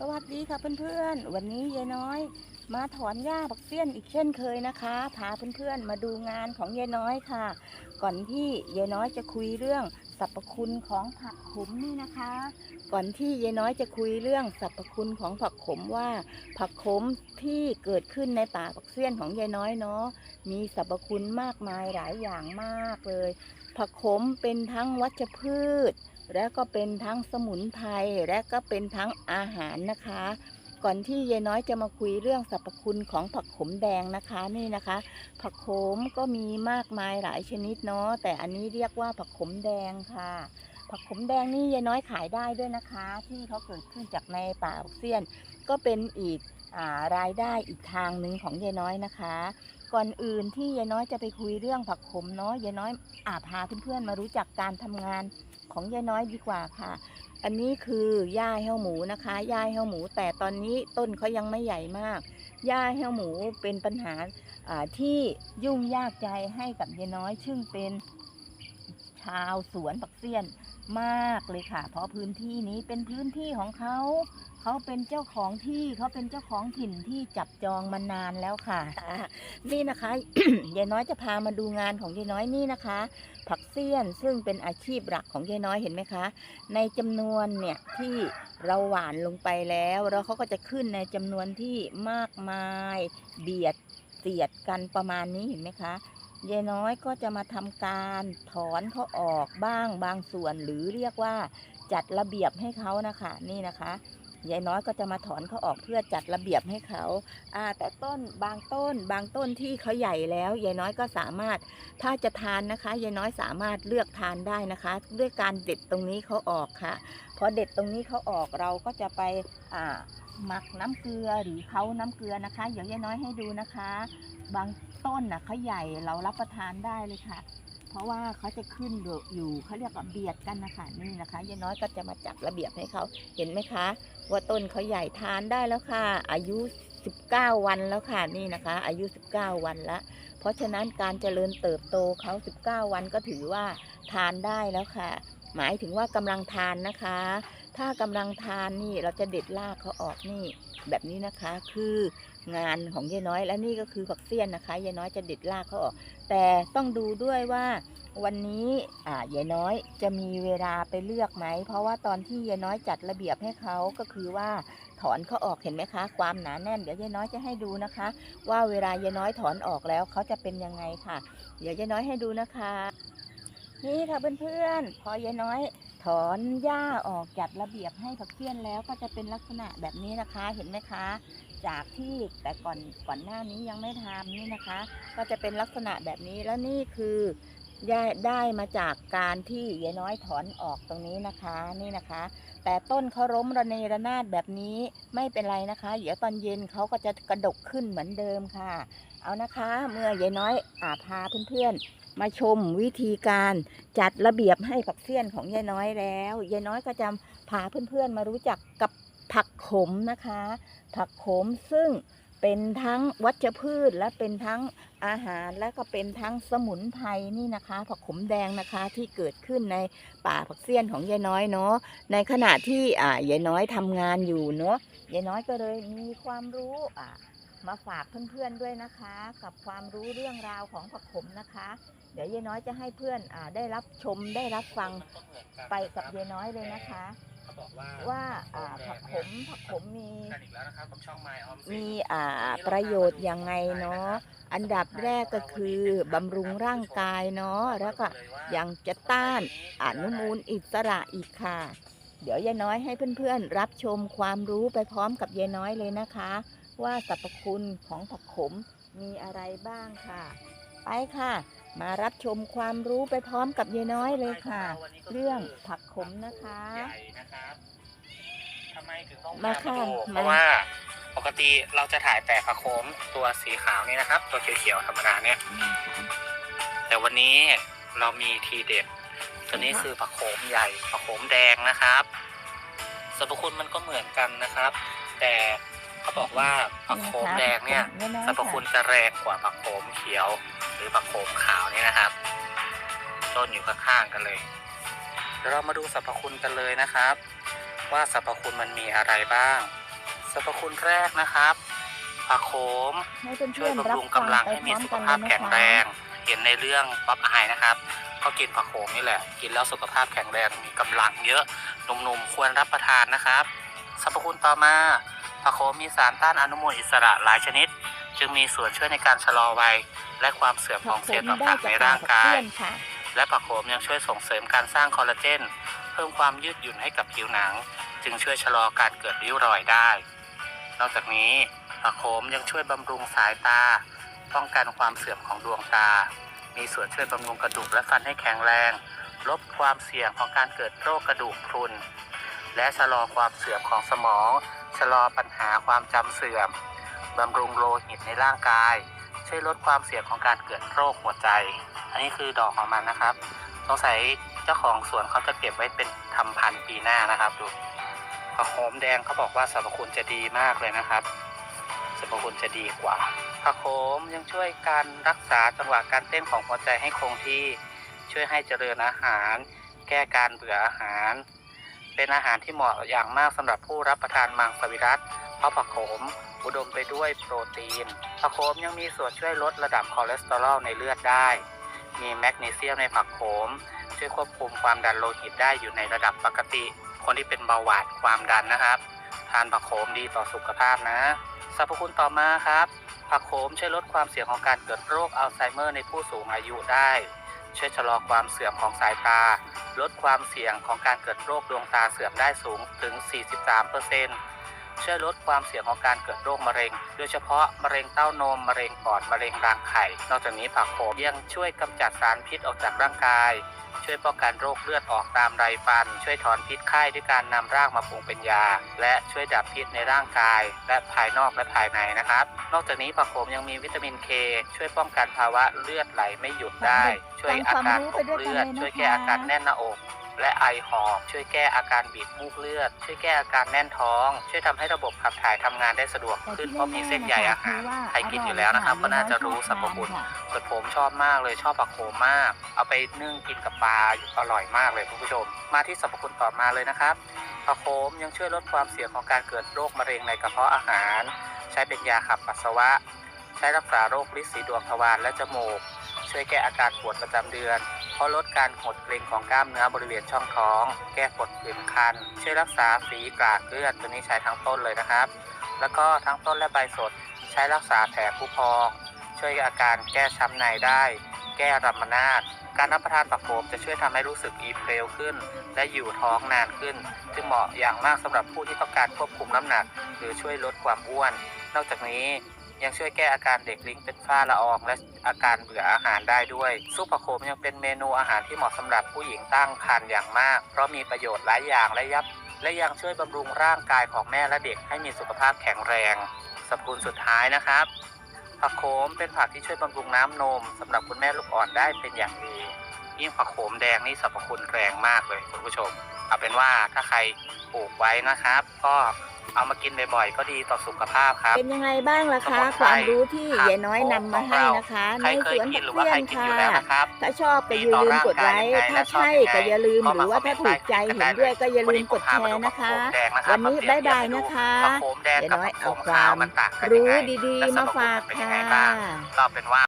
สวัสดีค่ะเพื่อนๆ วันนี้ยายน้อย มาถอนหญ้าบักเสี้ยนอีกเช่นเคยนะคะ พาเพื่อนๆมาดูงานของยายน้อยค่ะ ก่อนที่ยายน้อยจะคุยเรื่องสรรพคุณของผักขมนี่นะคะ ก่อนที่ยายน้อยจะคุยเรื่องสรรพคุณของผักขมว่า ผักขมที่เกิดขึ้นในป่าบักเสี้ยนของยายน้อยเนาะมีสรรพคุณมากมายหลายอย่างมากเลย ผักขมเป็นทั้งวัชพืช และก็เป็นทั้งสมุนไพรและก็เป็นทั้งอาหารนะคะ ก่อนที่ยายน้อยจะมาคุยเรื่องสรรพคุณของผักขมแดงนะคะนี่นะคะ ผักขมก็มีมากมายหลายชนิดเนาะแต่อันนี้เรียกว่าผักขมแดงค่ะ ผักขมแดงนี่ยายน้อยขายได้ด้วยนะคะ ที่เขาเกิดขึ้นจากในป่าออกเซียน ก็เป็นอีก รายได้อีกทางหนึ่งของยายน้อยนะคะ ก่อนอื่นที่ยายน้อยจะไปคุยเรื่องผักขมเนาะยายน้อยอาพาเพื่อนๆมารู้จักการทำงานของยายน้อยดีกว่าค่ะ อันนี้คือหญ้าแห้วหมูนะคะหญ้าแห้วหมู แต่ตอนนี้ต้นเขายังไม่ใหญ่มากหญ้าแห้วหมูเป็นปัญหาที่ยุ่งยากใจให้กับยายน้อย ซึ่งเป็นชาวสวนปักเซียนมากเลยค่ะ เพราะพื้นที่นี้เป็นพื้นที่ของเขา เขาเป็นเจ้าของที่เขาเป็นเจ้าของถิ่นที่จับจองมานานแล้วค่ะ นี่นะคะยายน้อยจะพามาดูงานของยายน้อยนี่นะคะ ผักเสี้ยนซึ่งเป็นอาชีพหลักของยายน้อยเห็นไหมคะ ในจำนวนเนี่ยที่เราหวานลงไปแล้วแล้วเขาก็จะขึ้นในจำนวนที่มากมายเบียดเสียดกันประมาณนี้เห็นไหมคะยายน้อยก็จะมาทำการถอนเขาออกบ้างบางส่วนหรือเรียกว่าจัดระเบียบให้เขานะคะ นี่นะคะ ยายน้อยก็จะมาถอนเขาออกเพื่อจัดระเบียบให้เขาอ่าแต่ต้นบางต้นบางต้นที่เขาใหญ่แล้วยายน้อยก็สามารถถ้าจะทานนะคะยายน้อยสามารถเลือกทานได้นะคะ ด้วยการเด็ดตรงนี้เขาออกค่ะพอเด็ดตรงนี้เขาออกเราก็จะไปอ่าหมักน้ำเกลือหรือเขาน้ำเกลือนะคะ เดี๋ยวยายน้อยให้ดูนะคะ บางต้นน่ะเขาใหญ่เรารับประทานได้เลยค่ะ ราะว่าเขาจะขึ้นอยู่เขาเรียกว่าเบียดกันนะคะนี่นะคะยายน้อยก็จะมาจัดระเบียบให้เขาเห็นไหมคะ ว่าต้นเขาใหญ่ทานได้แล้วค่ะ อายุ 19 วันแล้วค่ะนี่นะคะ อายุ 19 วันละเพราะฉะนั้นการเจริญเติบโตเขา19 วันก็ถือว่าทานได้แล้วค่ะ หมายถึงว่ากำลังทานนะคะ ถ้ากำลังทานนี่เราจะเด็ดรากเขาออกนี่ แบบนี้นะคะ คืองานของยายน้อย และนี่ก็คือผักเสี้ยนนะคะยายน้อยจะเด็ดรากเขาออก แต่ต้องดูด้วยว่า วันนี้อ่ายายน้อยจะมีเวลาไปเลือกไหม เพราะว่าตอนที่ยายน้อยจัดระเบียบให้เขาก็คือว่าถอนเขาออกเห็นไหมคะ ความหนาแน่นเดี๋ยวยายน้อยจะให้ดูนะคะ ว่าเวลายายน้อยถอนออกแล้วเขาจะเป็นยังไงค่ะ เดี๋ยวยายน้อยให้ดูนะคะ นี่ค่ะเพื่อนๆพอยายน้อย ถอนหญ้าออกจัดระเบียบให้ผักเสี้ยนแล้วก็จะเป็นลักษณะแบบนี้นะคะเห็นไหมคะ จากที่แต่ก่อนก่อนหน้านี้ยังไม่ทำนี่นะคะ ก็จะเป็นลักษณะแบบนี้แล้วนี่คือได้ได้มาจากการที่ยายน้อยถอนออกตรงนี้นะคะนี่นะคะ แต่ต้นเขาล้มระเนระนาดแบบนี้ไม่เป็นไรนะคะ เดี๋ยวตอนเย็นเขาก็จะกระดกขึ้นเหมือนเดิมค่ะ เอานะคะ เมื่อยายน้อยอาพาเพื่อนๆ มาชมวิธีการจัดระเบียบให้ผักเสี้ยนของยายน้อยแล้วยายน้อยก็จะพาเพื่อนๆมารู้จักกับผักขมนะคะ ผักขมซึ่ง เป็นทั้งวัชพืชและเป็นทั้งอาหารและก็เป็นทั้งสมุนไพรนี่นะคะ ผักขมแดงนะคะที่เกิดขึ้นในป่าผักเสี้ยนของยายน้อยเนาะในขณะที่อ่ายายน้อยทำงานอยู่เนาะยายน้อยก็เลยมีความรู้อ่ามาฝากเพื่อนๆด้วยนะคะ กับความรู้เรื่องราวของผักขมนะคะ เดี๋ยวยายน้อยจะให้เพื่อนอ่าได้รับชมได้รับฟังไปกับยายน้อยเลยนะคะ บอกว่าว่าอ่าผักขมผักขมมีกันอีกแล้วนะครับกับช่องไมออมมีอ่าประโยชน์ยังไงเนาะอันดับแรกก็คือบำรุงร่างกายเนาะแล้วก็ยังจะต้านอนุมูลอิสระอีกค่ะ เดี๋ยวยายน้อยให้เพื่อนๆ รับชมความรู้ไปพร้อมกับยายน้อยเลยนะคะ ว่าสรรพคุณของผักขมมีอะไรบ้างค่ะ ไปค่ะ มารับชมความรู้ไปพร้อมกับยายน้อยเลยค่ะ เรื่องผักขมนะคะใหญ่นะครับทำไมถึงต้องมาพค่ะดูมาเพราะว่าปกติเราจะถ่ายแต่ผักโขมตัวสีขาวนี่นะครับ ตัวเขียวๆธรรมดาเนี่ย แต่วันนี้เรามีทีเด็ดตัวนี้คือผักโขมใหญ่ผักโขมแดงนะครับสรรพคุณมันก็เหมือนกันนะครับ แต่ เขาบอกว่าผักโขมแดงเนี่ยยายน้อยสรรพคุณจะแรงกว่าผักโขมเขียว หรือผักโขมขาวนี่นะครับ ต้นอยู่ข้างๆกันเลยเดี๋ยวเรามาดูสรรพคุณกันเลยนะครับ ว่าสรรพคุณมันมีอะไรบ้างรรพคุณแรกนะครับผักโขมให้เพื่ช่วยอนๆรับำบรุงฟังกำลังไปให้พมีร้อมสุขกันเลภาพยนะแข็งคะแรง เห็นในเรื่องป๊อปอายนะครับก็กินผักโขมนี่แหละ กินแล้วสุขภาพแข็งแรงมีกำลังเยอะหนุ่มๆควรรับประทานนะครับสรรพคุณต่อมา ผักโขมมีสารต้านอนุมูลอิสระหลายชนิด จึงมีส่วนช่วยในการชะลอวัย และความเสื่อมของเซลล์ต่างๆในร่างกายผัโขมได้จผักเสี้ยนค่ะและผักโขมยังช่วยส่งเสริมการสร้างคอลลาเจน เพิ่มความยืดหยุ่นให้กับผิวหนัง จึงช่วยชะลอการเกิดริ้วรอยได้ นอกจากนี้ผักโขมยังช่วยบำรุงสายตา ป้องกันความเสื่อมของดวงตา มีส่วนช่วยบำรุงกระดูกและฟันให้แข็งแรง ลดความเสี่ยงของการเกิดโรคกระดูกพรุนและชะลอความเสื่อมของสมอง ชะลอปัญหาความจำเสื่อม บำรุงโลหิตในร่างกาย ช่วยลดความเสี่ยงของการเกิดโรคหัวใจ อันนี้คือดอกของมันนะครับ สงสัยเจ้าของสวนเขาจะเก็บไว้เป็นทำพันธุ์ปีหน้านะครับดูผักโขมแดงเขาบอกว่าสรรพคุณจะดีมากเลยนะครับสรรพคุณจะดีกว่าผักโขมยังช่วยการรักษาจังหวะการเต้นของหัวใจให้คงที่ ช่วยให้เจริญอาหาร แก้การเบื่ออาหาร เป็นอาหารที่เหมาะอย่างมากสำหรับผู้รับประทานมังสวิรัตเพราะผักโขม อุดมไปด้วยโปรตีน ผักโขมยังมีส่วนช่วยลดระดับคอเลสเตอรอลในเลือดได้ มีแมกนีเซียมในผักโขม ช่วยควบคุมความดันโลหิตได้อยู่ในระดับปกติ คนที่เป็นเบาหวานความดันนะครับ ทานผักโขมดีต่อสุขภาพนะสรรพคุณต่อมาครับ ผักโขมช่วยลดความเสี่ยงของการเกิดโรคอัลไซเมอร์ในผู้สูงอายุได้ ช่วยชะลอความเสื่อมของสายตา ลดความเสี่ยงของการเกิดโรคดวงตาเสื่อมได้สูงถึง 43% ช่วยลดความเสี่ยงของการเกิดโรคมะเร็ง โดยเฉพาะมะเร็งเต้านม มะเร็งปอด มะเร็งรังไข่ นอกจากนี้ผักโขมยังช่วยกำจัดสารพิษออกจากร่างกาย ช่วยป้องกันโรคเลือดออกตามไรฟัน ช่วยถอนพิษไข้ด้วยการนำรากมาปรุงเป็นยา และช่วยดับพิษในร่างกาย และภายนอกและภายในนะครับ นอกจากนี้ผักโขมยังมีวิตามินเค ช่วยป้องกันภาวะเลือดไหลไม่หยุดได้ ช่วยอาการตกเลือด ช่วยแก้อาการแน่นหน้าอก และไอหอบช่วยแก้อาการบีบมูกเลือด ช่วยแก้อาการแน่นท้อง ช่วยทำให้ระบบขับถ่ายทำงานได้สะดวกขึ้นเพราะมีเส้นใยอาหารใครกินอยู่แล้วนะครับ ก็น่าจะรู้สรรพคุณส่วนผมชอบมากเลยชอบผักโขมมาก เอาไปนึ่งกินกับปลาอร่อยมากเลยคุณผู้ชม มาที่สรรพคุณต่อมาเลยนะครับผักโขมยังช่วยลดความเสี่ยงของการเกิดโรคมะเร็งในกระเพาะอาหาร ใช้เป็นยาขับปัสสาวะ ใช้รักษาโรคลินสีดวงทวารและจมูก ช่วยแก้อาการปวดประจำเดือน เพราะลดการหดเกร็งของกล้ามเนื้อบริเวณช่องท้อง แก้ปวดผื่นคัน ช่วยรักษาฝีกรากเลือดตัวนี้ใช้ทั้งต้นเลยนะครับ แล้วก็ทั้งต้นและใบสดใช้รักษาแผลผู้พอง ช่วยอาการแก้ช้ำในได้ แก้รัมนาดการรับประทานผักโขมจะช่วยทำให้รู้สึกอิ่มเร็วขึ้น และอยู่ท้องนานขึ้น จึงเหมาะอย่างมากสำหรับผู้ที่ต้องการควบคุมน้ำหนัก หรือช่วยลดความอ้วน นอกจากนี้ ยังช่วยแก้อาการเด็กลิงเป็นฝ้าละอองและอาการเบื่ออาหารได้ด้วย ซุปผักโขมยังเป็นเมนูอาหารที่เหมาะสำหรับผู้หญิงตั้งครรภ์อย่างมาก เพราะมีประโยชน์หลายอย่างและยับ และยังช่วยบำรุงร่างกายของแม่และเด็กให้มีสุขภาพแข็งแรงสรรพคุณสุดท้ายนะครับ ผักโขมเป็นผักที่ช่วยบำรุงน้ำนมสำหรับคุณแม่ลูกอ่อนได้เป็นอย่างดียิ่งผักโขมแดงนี่สรรพคุณแรงมากเลยคุณผู้ชม เอาเป็นว่าถ้าใครปลูกไว้นะครับ ก็ เอามากินบ่อยๆก็ดีต่อสุขภาพครับ เป็นยังไงบ้างล่ะสมุคะนไพรความรู้ที่ผักยายน้อยนำมาให้นะคะใครในเคสยวนกินหรือผัว่ากใครเสี้ยนกินค่ะอยู่แล้วนะครับถ้าชอบก็อย่าลืมกดไลค์ ถ้าใช่ก็อย่าลืมหรือว่าถ้าถูกใจเห็นด้วยก็อย่าลืมกดแชร์นะคะ วันนี้บ๊ายบายนะคะผักโขมแดงกับยายน้อยผักโขเอามขาวความมันต่างกันยังรู้ไงดีและๆสรมารพคุณฝากเป็นยังค่ะ